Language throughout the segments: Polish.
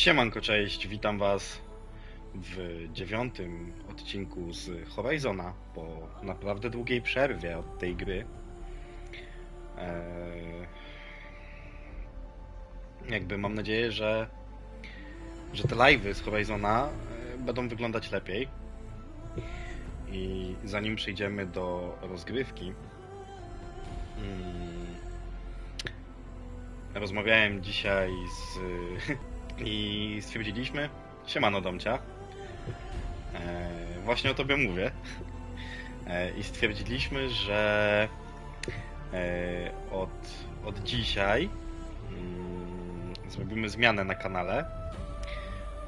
Siemanko, cześć, witam was w dziewiątym odcinku z Horizona po naprawdę długiej przerwie od tej gry. Eee, jakby mam nadzieję, że, że te live'y z Horizona e, będą wyglądać lepiej. I zanim przejdziemy do rozgrywki, mm, rozmawiałem dzisiaj z i stwierdziliśmy, siemano Domcia, e, właśnie o tobie mówię, e, i stwierdziliśmy, że e, od, od dzisiaj mm, zrobimy zmianę na kanale,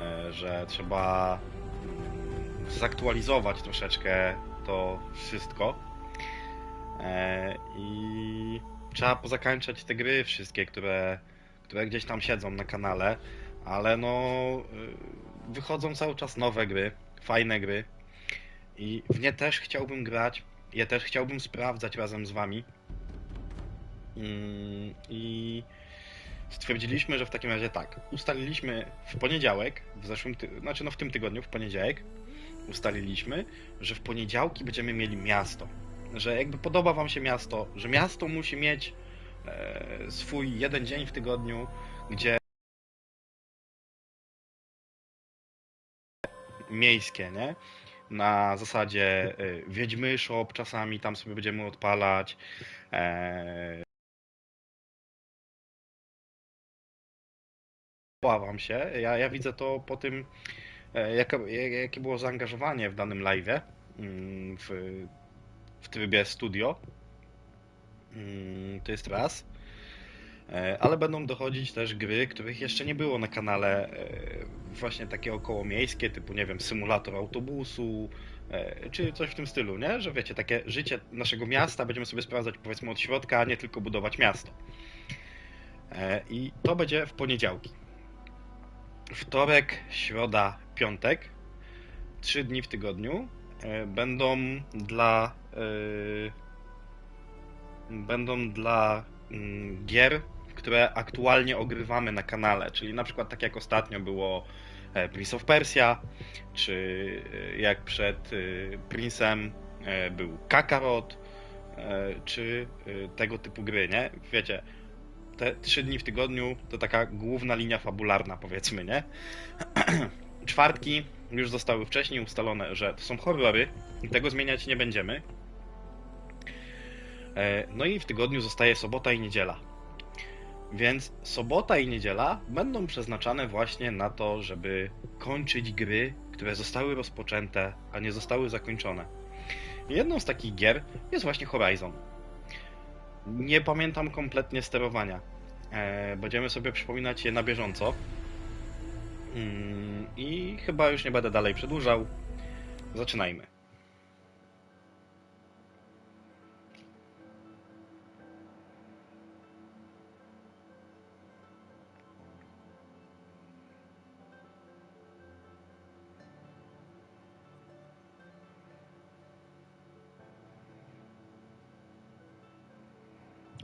e, że trzeba mm, zaktualizować troszeczkę to wszystko. E, i trzeba pozakańczać te gry wszystkie, które, które gdzieś tam siedzą na kanale, ale no y, wychodzą cały czas nowe gry, fajne gry. I w nie też chciałbym grać, je też chciałbym sprawdzać razem z wami. Mm, i stwierdziliśmy, że w takim razie tak, ustaliliśmy w poniedziałek, w zeszłym, ty- znaczy no w tym tygodniu, w poniedziałek ustaliliśmy, że w poniedziałki będziemy mieli miasto, że jakby podoba wam się miasto, że miasto musi mieć e, swój jeden dzień w tygodniu, gdzie miejskie, nie? Na zasadzie y, Wiedźmy Shop czasami tam sobie będziemy odpalać. E... Bałam się. Ja, ja widzę to po tym, e, jakie było zaangażowanie w danym live'ie mm, w, w trybie studio. Mm, To jest raz. E, Ale będą dochodzić też gry, których jeszcze nie było na kanale, właśnie takie okołomiejskie, typu, nie wiem, symulator autobusu, e, czy coś w tym stylu, nie? Że wiecie, takie życie naszego miasta będziemy sobie sprawdzać powiedzmy od środka, a nie tylko budować miasto. E, I to będzie w poniedziałki. Wtorek, środa, piątek, trzy dni w tygodniu e, będą dla będą dla mm, gier, które aktualnie ogrywamy na kanale, czyli na przykład tak jak ostatnio było e, Prince of Persia, czy e, jak przed e, Prince'em e, był Kakarot, czy tego typu gry, nie? Wiecie, te trzy dni w tygodniu to taka główna linia fabularna, powiedzmy, nie? Czwartki już zostały wcześniej ustalone, że to są horrory i tego zmieniać nie będziemy. No i w tygodniu zostaje sobota i niedziela. Więc sobota i niedziela będą przeznaczane właśnie na to, żeby kończyć gry, które zostały rozpoczęte, a nie zostały zakończone. Jedną z takich gier jest właśnie Horizon. Nie pamiętam kompletnie sterowania. E, Będziemy sobie przypominać je na bieżąco. Mm, I chyba już nie będę dalej przedłużał. Zaczynajmy.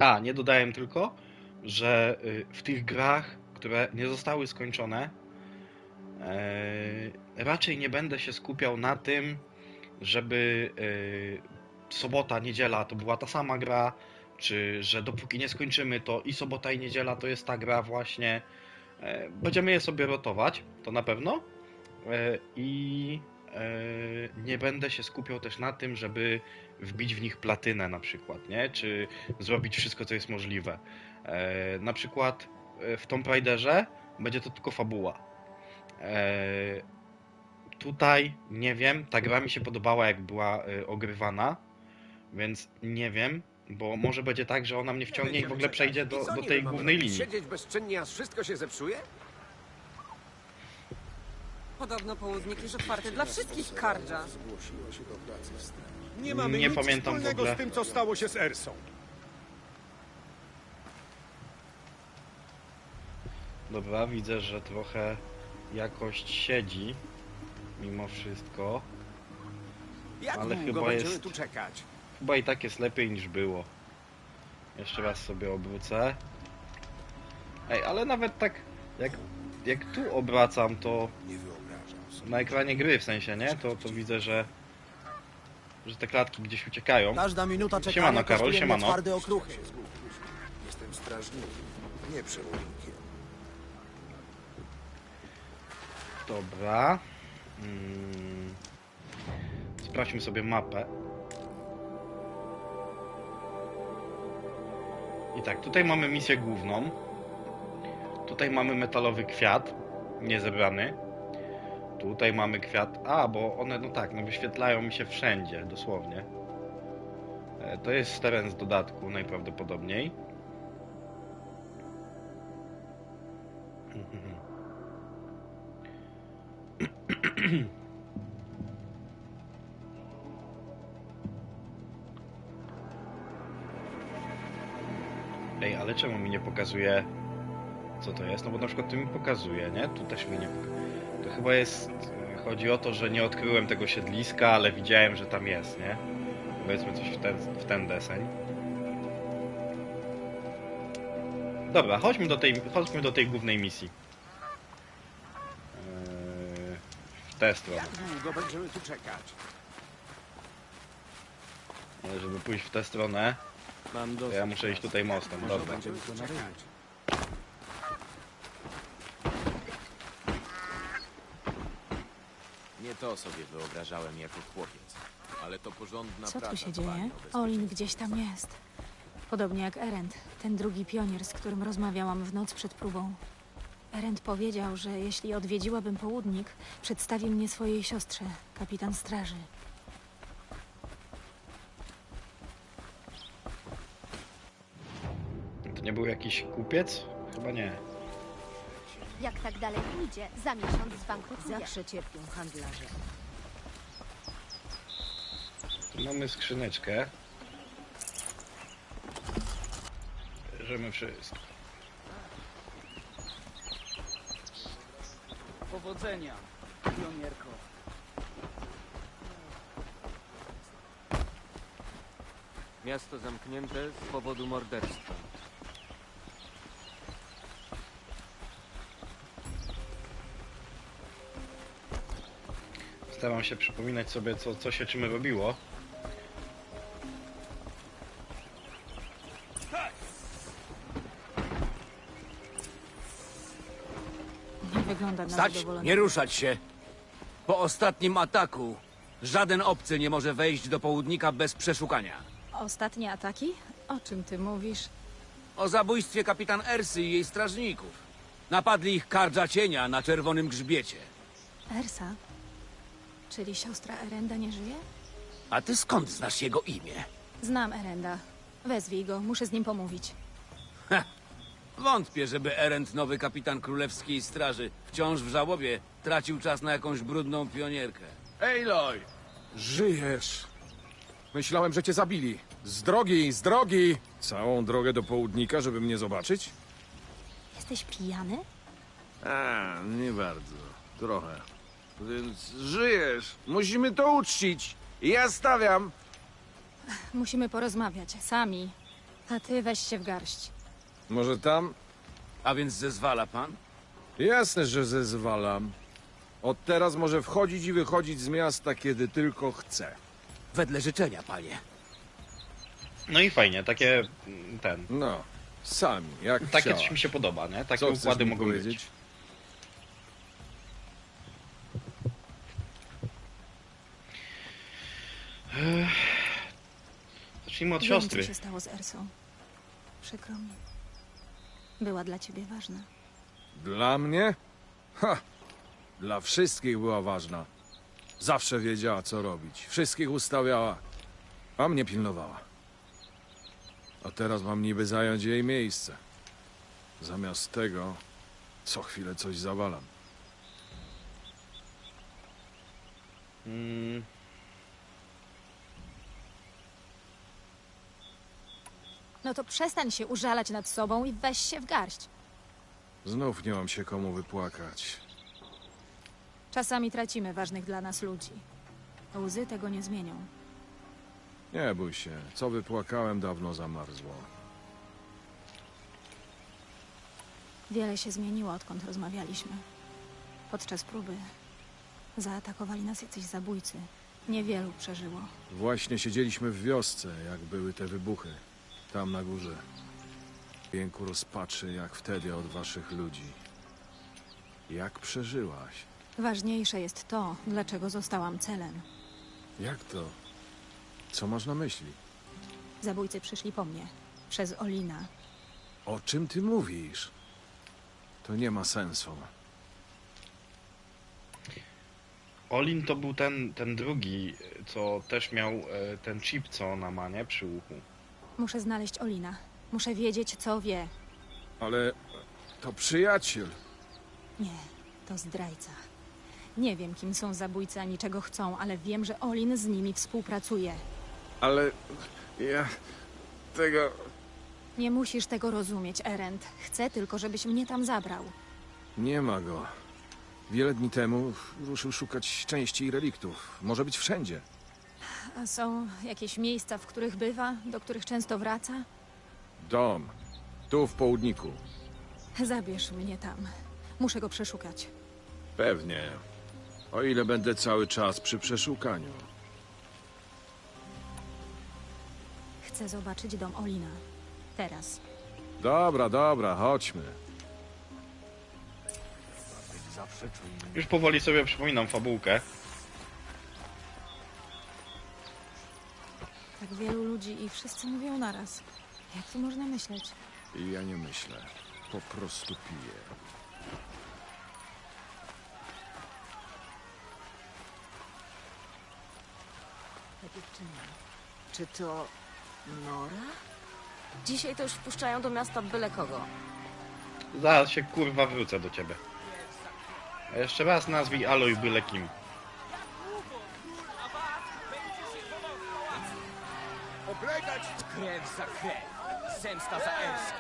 A, nie dodałem tylko, że y, w tych grach, które nie zostały skończone, e, raczej nie będę się skupiał na tym, żeby y, sobota, niedziela to była ta sama gra, czy że dopóki nie skończymy, to i sobota, i niedziela to jest ta gra właśnie. E, Będziemy je sobie rotować, to na pewno. E, I e, nie będę się skupiał też na tym, żeby wbić w nich platynę na przykład, nie? Czy zrobić wszystko, co jest możliwe. E, na przykład e, w Tomb Raiderze będzie to tylko fabuła. E, tutaj nie wiem, ta gra mi się podobała, jak była e, ogrywana, więc nie wiem, bo może będzie tak, że ona mnie wciągnie i w ogóle przejdzie do, do tej głównej linii. Siedzieć bezczynnie, aż wszystko się zepsuje? Podobno południk jest otwarty dla wszystkich kardża. Nie mamy Nie nic pamiętam w wspólnego ogóle. z tym, co stało się z Ersą. Dobra, widzę, że trochę jakość siedzi mimo wszystko. Jak Ale długo chyba będziemy jest- tu czekać? Chyba i tak jest lepiej niż było. Jeszcze raz sobie obrócę. Ej, ale nawet tak jak jak tu obracam, to Nie wyobrażam sobie. na ekranie gry w sensie, nie? To, to widzę, że że te klatki gdzieś uciekają. Każda minuta czekania Siemano, Karol, siemano. twarde okruchy. Jestem strażnikiem, nie przewodnikiem. Dobra. Mm. Sprawdźmy sobie mapę. I tak, tutaj mamy misję główną. Tutaj mamy metalowy kwiat, niezebrany. Tutaj mamy kwiat. A, bo one, no tak, no wyświetlają mi się wszędzie, dosłownie. E, To jest teren z dodatku, najprawdopodobniej. Ej, ale czemu mi nie pokazuje co to jest? No bo na przykład tu mi pokazuje, nie? Tu też mi nie pokazuje. To chyba jest... Chodzi o to, że nie odkryłem tego siedliska, ale widziałem, że tam jest, nie? Powiedzmy coś w ten, w ten deseń. Dobra, chodźmy do tej, chodźmy do tej głównej misji. Eee, w tę stronę. Jak długo będziemy tu czekać? Ale żeby pójść w tę stronę, Mam to ja muszę iść tutaj mostem. Dobra. Będziemy tu czekać. Nie to sobie wyobrażałem jako chłopiec, ale to porządna Co praca tu się dzieje? o bezpieczeństwo. Olin gdzieś tam jest. Podobnie jak Erend, ten drugi pionier, z którym rozmawiałam w noc przed próbą. Erend powiedział, że jeśli odwiedziłabym południk, przedstawi mnie swojej siostrze, kapitan straży. To nie był jakiś kupiec? Chyba nie. Jak tak dalej pójdzie, za miesiąc zbankrutuje. Zawsze cierpią handlarze. Tu mamy skrzyneczkę. Bierzemy wszystko. Powodzenia, pionierko. Miasto zamknięte z powodu morderstwa. Staram się przypominać sobie, co, co się czym robiło. Nie wygląda na Stać, nie ruszać się. Po ostatnim ataku żaden obcy nie może wejść do południka bez przeszukania. Ostatnie ataki? O czym ty mówisz? O zabójstwie kapitan Ersy i jej strażników. Napadli ich kardża cienia na czerwonym grzbiecie. Ersa? Czyli siostra Erenda nie żyje? A ty skąd znasz jego imię? Znam Erenda. Wezwij go, muszę z nim pomówić. Wątpię, żeby Erend, nowy kapitan królewskiej straży, wciąż w żałobie, tracił czas na jakąś brudną pionierkę. Aloy! Żyjesz! Myślałem, że cię zabili. Z drogi, z drogi! Całą drogę do południka, żeby mnie zobaczyć? Jesteś pijany? A, nie bardzo. Trochę. Więc żyjesz. Musimy to uczcić. Ja stawiam. Musimy porozmawiać, sami. A ty weź się w garść. Może tam? A więc zezwala pan? Jasne, że zezwalam. Od teraz może wchodzić i wychodzić z miasta, kiedy tylko chce. Wedle życzenia, panie. No i fajnie, takie mm, ten. No, sami, jak Takie chciała. coś mi się podoba, nie? Takie Co chcesz układy mi mogą powiedzieć? być. Zacznijmy od Wiem, siostry. co się stało z Ersą. Przykro mi. Była dla ciebie ważna. Dla mnie? Ha! Dla wszystkich była ważna. Zawsze wiedziała, co robić. Wszystkich ustawiała, a mnie pilnowała. A teraz mam niby zająć jej miejsce. Zamiast tego, co chwilę coś zawalam. Mm, No to przestań się użalać nad sobą i weź się w garść. Znów nie mam się komu wypłakać. Czasami tracimy ważnych dla nas ludzi. Łzy tego nie zmienią. Nie bój się. Co wypłakałem, dawno zamarzło. Wiele się zmieniło, odkąd rozmawialiśmy. Podczas próby zaatakowali nas jacyś zabójcy. Niewielu przeżyło. Właśnie siedzieliśmy w wiosce, jak były te wybuchy. Tam na górze. Jęku rozpaczy, jak wtedy od waszych ludzi. Jak przeżyłaś? Ważniejsze jest to, dlaczego zostałam celem. Jak to? Co masz na myśli? Zabójcy przyszli po mnie. Przez Olina. O czym ty mówisz? To nie ma sensu. Olin to był ten, ten drugi, co też miał e, ten chip, co ona ma, nie? Przy uchu. Muszę znaleźć Olina. Muszę wiedzieć, co wie. Ale to przyjaciel. Nie, to zdrajca. Nie wiem, kim są zabójcy ani czego chcą, ale wiem, że Olin z nimi współpracuje. Ale ja tego. Nie musisz tego rozumieć, Erend. Chcę tylko, żebyś mnie tam zabrał. Nie ma go. Wiele dni temu ruszył szukać części i reliktów. Może być wszędzie. A są jakieś miejsca, w których bywa, do których często wraca? Dom. Tu w południku. Zabierz mnie tam. Muszę go przeszukać. Pewnie. O ile będę cały czas przy przeszukaniu. Chcę zobaczyć dom Olina. Teraz. Dobra, dobra, chodźmy. Już powoli sobie przypominam fabułkę. Tak wielu ludzi i wszyscy mówią naraz. Jak tu można myśleć? I ja nie myślę. Po prostu piję. Ta dziewczyna. Czy to Nora? Dzisiaj to już wpuszczają do miasta byle kogo. Zaraz się kurwa wrócę do ciebie. A jeszcze raz nazwij Aloy byle kim. Oblegać! Krew za krew. Zemsta za Elsk.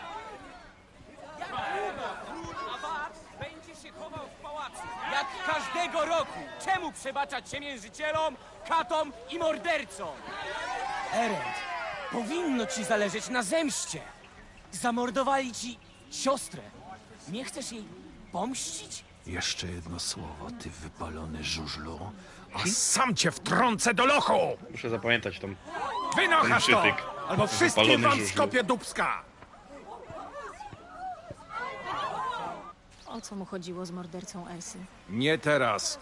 będzie się chował w pałacu. Jak każdego roku. Czemu przebaczać ciemiężycielom, katom i mordercom? Erend, powinno ci zależeć na zemście. Zamordowali ci siostrę. Nie chcesz jej pomścić? Jeszcze jedno słowo, ty wypalony żużlu, a sam cię wtrącę do lochu! Muszę zapamiętać tą... Wynochasz to! Przytyk. Albo wszystkim Wypalony wam żużlu. skopię dubska! O co mu chodziło z mordercą Elsy? Nie teraz.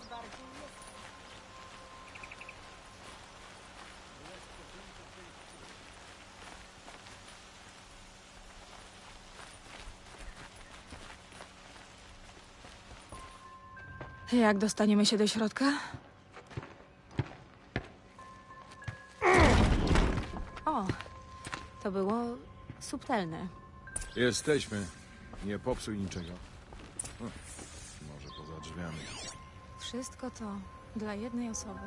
Jak dostaniemy się do środka? To było subtelne. Jesteśmy. Nie popsuj niczego. Hm, Może poza drzwiami. Wszystko to dla jednej osoby.